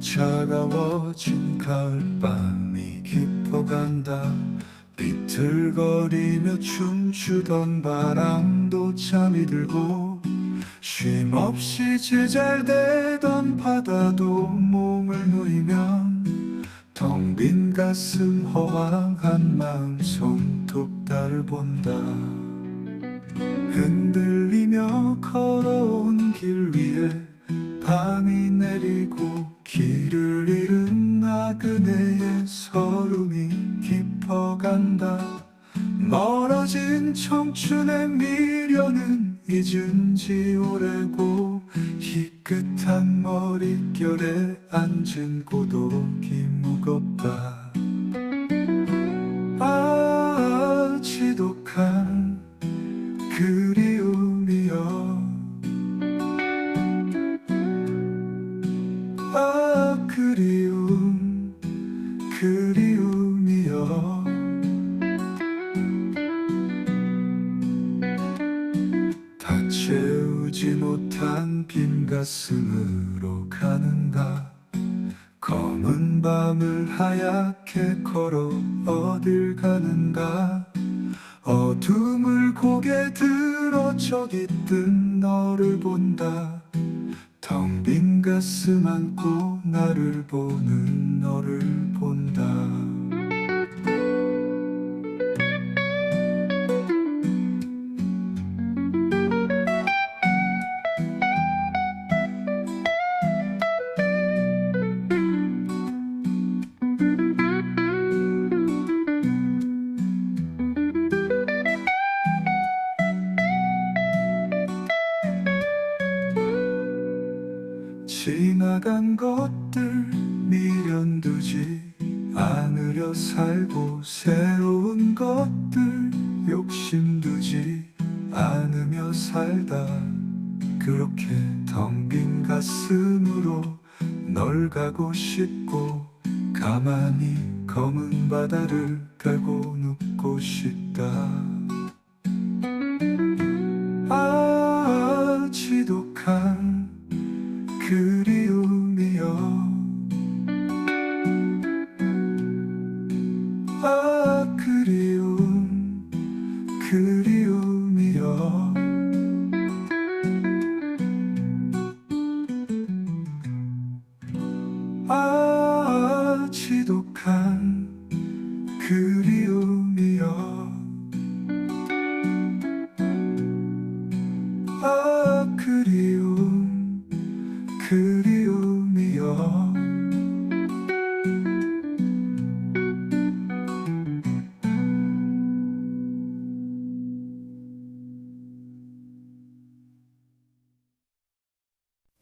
차가워진 가을밤이 깊어간다. 비틀거리며 춤추던 바람도 잠이 들고 쉼없이 제잘되던 바다도 몸을 놓이면 텅 빈 가슴 허황한 마음 손톱 달 본다. 흔들리며 걸어온 길 위에 밤이 내리고 길을 잃은 나그네의 서름이 깊어간다. 멀어진 청춘의 미련은 잊은 지 오래고 희끗한 머릿결에 앉은 고독이 무겁다 채우지 못한 빈 가슴으로 가는가? 검은 밤을 하얗게 걸어 어딜 가는가? 어둠을 고개 들어 저기 뜬 너를 본다. 텅 빈 가슴 안고 나를 보는 너를 본다 지나간 것들 미련 두지 않으려 살고 새로운 것들 욕심 두지 않으며 살다. 그렇게 텅 빈 가슴으로 널 가고 싶고 가만히 검은 바다를 깔고 눕고 싶다 그리움이여 아 그리움 그리움이여 아 지독한